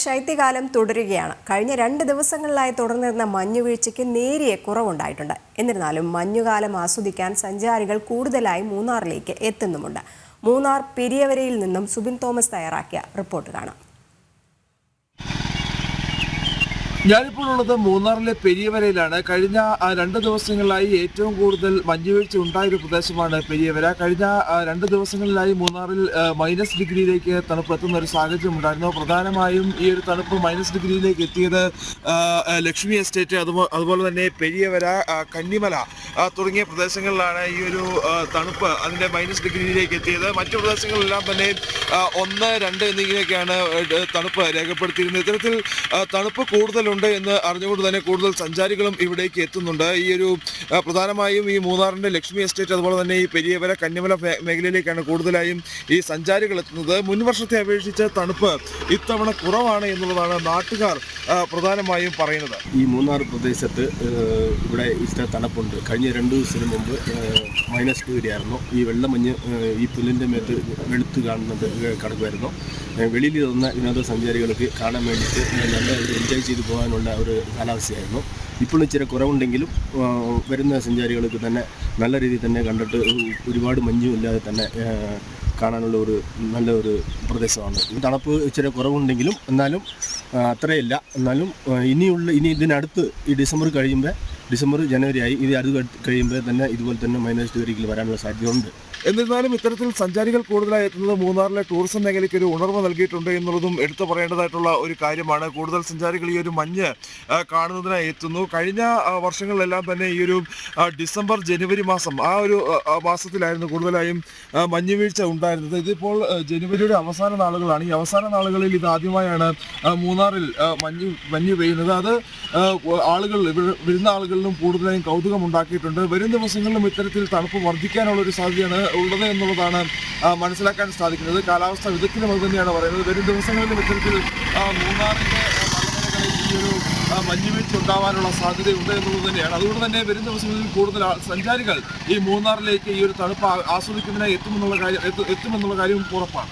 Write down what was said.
ശൈത്യകാലം തുടരുകയാണ്. കഴിഞ്ഞ രണ്ട് ദിവസങ്ങളിലായി തുടർന്നിരുന്ന മഞ്ഞുവീഴ്ചയ്ക്ക് നേരിയ കുറവുണ്ടായിട്ടുണ്ട്. എന്നിരുന്നാലും മഞ്ഞുകാലം ആസ്വദിക്കാൻ സഞ്ചാരികൾ കൂടുതലായി മൂന്നാറിലേക്ക് എത്തുന്നുമുണ്ട്. മൂന്നാർ പെരിയവരയിൽ നിന്നും സുബിൻ തോമസ് തയ്യാറാക്കിയ റിപ്പോർട്ട് കാണാം. ഞാനിപ്പോൾ ഉള്ളത് മൂന്നാറിലെ പെരിയവരയിലാണ്. കഴിഞ്ഞ രണ്ട് ദിവസങ്ങളിലായി ഏറ്റവും കൂടുതൽ മഞ്ഞുവീഴ്ച ഉണ്ടായൊരു പ്രദേശമാണ് പെരിയവര. കഴിഞ്ഞ രണ്ട് ദിവസങ്ങളിലായി മൂന്നാറിൽ മൈനസ് ഡിഗ്രിയിലേക്ക് തണുപ്പ് എത്തുന്ന ഒരു സാഹചര്യം ഉണ്ടായിരുന്നു. പ്രധാനമായും ഈ ഒരു തണുപ്പ് മൈനസ് ഡിഗ്രിയിലേക്ക് എത്തിയത് ലക്ഷ്മി എസ്റ്റേറ്റ് അതുപോലെ തന്നെ പെരിയവര കന്നിമല തുടങ്ങിയ പ്രദേശങ്ങളിലാണ് ഈ ഒരു തണുപ്പ് അതിന്റെ മൈനസ് ഡിഗ്രിയിലേക്ക് എത്തിയത്. മറ്റു പ്രദേശങ്ങളിലെല്ലാം തന്നെ ഒന്ന് രണ്ട് എന്നിങ്ങനെയൊക്കെയാണ് തണുപ്പ് രേഖപ്പെടുത്തിയിരുന്നത്. ഇത്തരത്തിൽ തണുപ്പ് തണുപ്പ് കൂടുതലുണ്ട് എന്ന് അറിഞ്ഞുകൊണ്ട് തന്നെ കൂടുതൽ സഞ്ചാരികളും ഇവിടേക്ക് എത്തുന്നുണ്ട്. ഈ ഒരു പ്രധാനമായും ഈ മൂന്നാറിന്റെ ലക്ഷ്മി എസ്റ്റേറ്റ് അതുപോലെ തന്നെ ഈ പെരിയവര കന്യമല മേ- മേഖലയിലേക്കാണ് കൂടുതലായും ഈ സഞ്ചാരികൾ എത്തുന്നത്. മുൻവർഷത്തെ അപേക്ഷിച്ച് തണുപ്പ് ഇത്തവണ കുറവാണ് എന്നുള്ളതാണ് നാട്ടുകാർ പ്രധാനമായും പറയുന്നത്. ഈ മൂന്നാർ പ്രദേശത്ത് ഇവിടെ ഇത്ര തണുപ്പുണ്ട്. കഴിഞ്ഞ രണ്ട് ദിവസത്തിന് മുമ്പ് മൈനസ് ഡിഗ്രി ആയിരുന്നു ഈ വെള്ളമഞ്ഞ് ഈ പുല്ലിന്റെ മേത്ത് വെളുത്ത് കാണുന്നത് കിടക്കുമായിരുന്നു. വെളിയിൽ തന്ന വിനോദസഞ്ചാരികൾക്ക് കാണാൻ വേണ്ടിയിട്ട് നല്ല എൻജോയ് ചെയ്ത് പോകാനുള്ള ഒരു കാലാവസ്ഥയായിരുന്നു. ഇപ്പോൾ ഇച്ചിരി കുറവുണ്ടെങ്കിലും വരുന്ന സഞ്ചാരികൾക്ക് തന്നെ നല്ല രീതിയിൽ തന്നെ കണ്ടിട്ട് ഒരുപാട് മഞ്ഞും ഇല്ലാതെ തന്നെ കാണാനുള്ള ഒരു നല്ല ഒരു പ്രദേശമാണ് തണുപ്പ് ഇച്ചിരി കുറവുണ്ടെങ്കിലും എന്നാലും അത്രയില്ല. എന്നാലും ഇനിയുള്ള ഇനി ഇതിനടുത്ത് ഈ ഡിസംബർ കഴിയുമ്പോൾ ഡിസംബർ ജനുവരി ആയി ഇത് അത് കഴിയുമ്പോൾ തന്നെ ഇതുപോലെ തന്നെ മൈനസ് ഡിഗ്രിക്ക് വരാനുള്ള സാധ്യതയുണ്ട്. എന്നിരുന്നാലും ഇത്തരത്തിൽ സഞ്ചാരികൾ കൂടുതലായി എത്തുന്നത് മൂന്നാറിലെ ടൂറിസം മേഖലയ്ക്ക് ഒരു ഉണർവ് നൽകിയിട്ടുണ്ട് എന്നുള്ളതും എടുത്തു പറയേണ്ടതായിട്ടുള്ള ഒരു കാര്യമാണ്. കൂടുതൽ സഞ്ചാരികൾ ഈ ഒരു മഞ്ഞ് കാണുന്നതിനായി എത്തുന്നു. കഴിഞ്ഞ വർഷങ്ങളിലെല്ലാം തന്നെ ഈ ഒരു ഡിസംബർ ജനുവരി മാസം ആ ഒരു മാസത്തിലായിരുന്നു കൂടുതലായും മഞ്ഞ് വീഴ്ച ഉണ്ടായിരുന്നത്. ഇതിപ്പോൾ ജനുവരിയുടെ അവസാന നാളുകളാണ്. ഈ അവസാന നാളുകളിൽ ഇത് ആദ്യമായാണ് ആ, മൂന്നാറിൽ മഞ്ഞ് മഞ്ഞ് പെയ്യുന്നത്. അത് ആളുകൾ വരുന്ന വരുന്ന ആളുകളിലും കൂടുതലായും കൗതുകം ഉണ്ടാക്കിയിട്ടുണ്ട് വരും ദിവസങ്ങളിലും ഇത്തരത്തിൽ തണുപ്പ് വർദ്ധിക്കാനുള്ള ഒരു സാധ്യതയാണ് ഉള്ളത് എന്നുള്ളതാണ് മനസ്സിലാക്കാൻ സാധിക്കുന്നത്. കാലാവസ്ഥ വിദഗ്ധരും അത് തന്നെയാണ് പറയുന്നത്. വരും ദിവസങ്ങളിലും ഇത്തരത്തിൽ മൂന്നാറിന്റെ ഒരു മഞ്ഞുവീഴ്ച ഉണ്ടാവാനുള്ള സാധ്യതയുണ്ട് എന്നുള്ളത് തന്നെയാണ്. അതുകൊണ്ട് തന്നെ വരും ദിവസങ്ങളിൽ കൂടുതൽ സഞ്ചാരികൾ ഈ മൂന്നാറിലേക്ക് ഈ ഒരു തണുപ്പ് ആസ്വദിക്കുന്നതിനായി എത്തുമെന്നുള്ള കാര്യം എത്തുമെന്നുള്ള കാര്യവും ഉറപ്പാണ്.